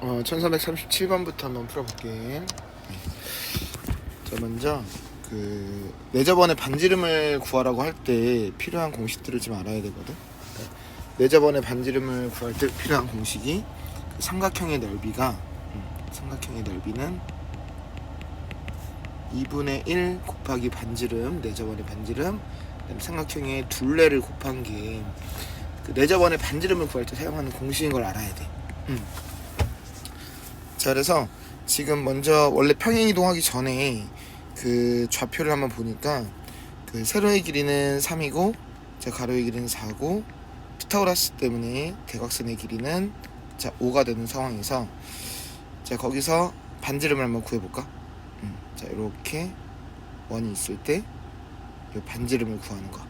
어, 1337번부터 한번 풀어볼게. 네. 자, 먼저 그 내저번의 반지름을 구하라고 할 때 필요한 공식들을 좀 알아야 되거든. 내저번의 반지름을 구할 때 필요한 공식이 그 삼각형의 넓이가 음, 삼각형의 넓이는 2분의 1 곱하기 반지름 내저번의 반지름 그다음에 삼각형의 둘레를 곱한 게 그 내저번의 반지름을 구할 때 사용하는 공식인 걸 알아야 돼. 음. 자 그래서 지금 먼저 원래 평행 이동하기 전에 그 좌표를 한번 보니까 그 세로의 길이는 3이고 자 가로의 길이는 4고 피타고라스 때문에 대각선의 길이는 자 5가 되는 상황에서 자 거기서 반지름을 한번 구해볼까? 음, 자 이렇게 원이 있을 때 이 반지름을 구하는 거.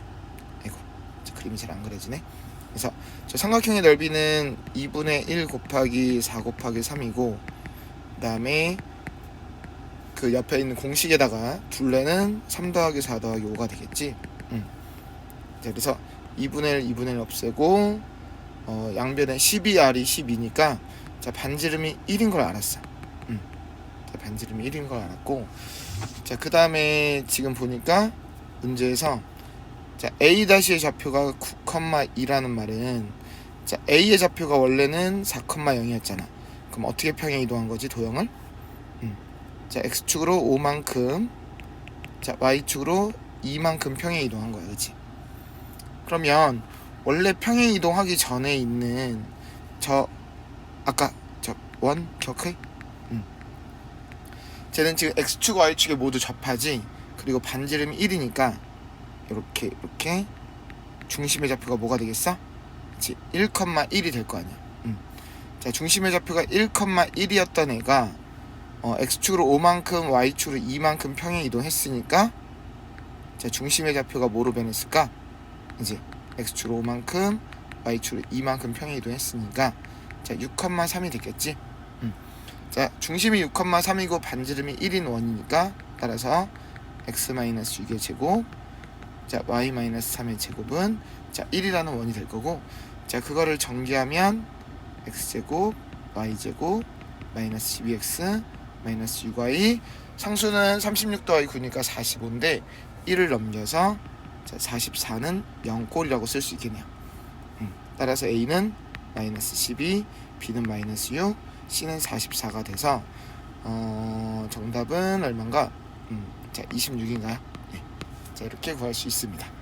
아이고 자, 그림이 잘 안 그려지네. 그래서 저 삼각형의 넓이는 2분의 1 곱하기 4 곱하기 3이고 그다음에 그 옆에 있는 공식에다가 둘레는 3 더하기 4 더하기 5가 되겠지. 음. 자, 그래서 2분의 1, 2분의 1 없애고 어, 양변에 12r이 12니까 자 반지름이 1인 걸 알았어. 음. 자, 반지름이 1인 걸 알았고 자 그 다음에 지금 보니까 문제에서 자 a 다시의 좌표가 9,2라는 말은 자 a의 좌표가 원래는 4,0이었잖아. 그럼 어떻게 평행 이동한 거지 도형을? 음. 자 x축으로 5만큼 자 y축으로 2만큼 평행 이동한 거야, 그렇지? 그러면 원래 평행 이동하기 전에 있는 저 아까 저원 기억해? 음. 쟤는 지금 x축 y축에 모두 접하지. 그리고 반지름이 1이니까 이렇게 이렇게 중심의 좌표가 뭐가 되겠어? 그렇지 1,1이 될 거 아니야. 음. 자 중심의 좌표가 1,1이었던 애가 어, x축으로 5만큼 y축으로 2만큼 평행 이동했으니까 자 중심의 좌표가 뭐로 변했을까? 이제 x축으로 5만큼 y축으로 2만큼 평행 이동했으니까 자 6,3이 됐겠지? 음. 자 중심이 6,3이고 반지름이 1인 원이니까 따라서 x-6의 제곱 자 y-3의 제곱은 자 1이라는 원이 될 거고 자 그거를 전개하면 x제곱 y제곱 마이너스 12x 마이너스 6y 상수는 36 더하기 9니까 45인데 1을 넘겨서 자 44는 0꼴이라고 쓸 수 있겠네요 음, 따라서 a는 마이너스 12 b는 마이너스 6 c는 44가 돼서 어, 정답은 얼마인가 음, 자 26인가요? 네. 자 이렇게 구할 수 있습니다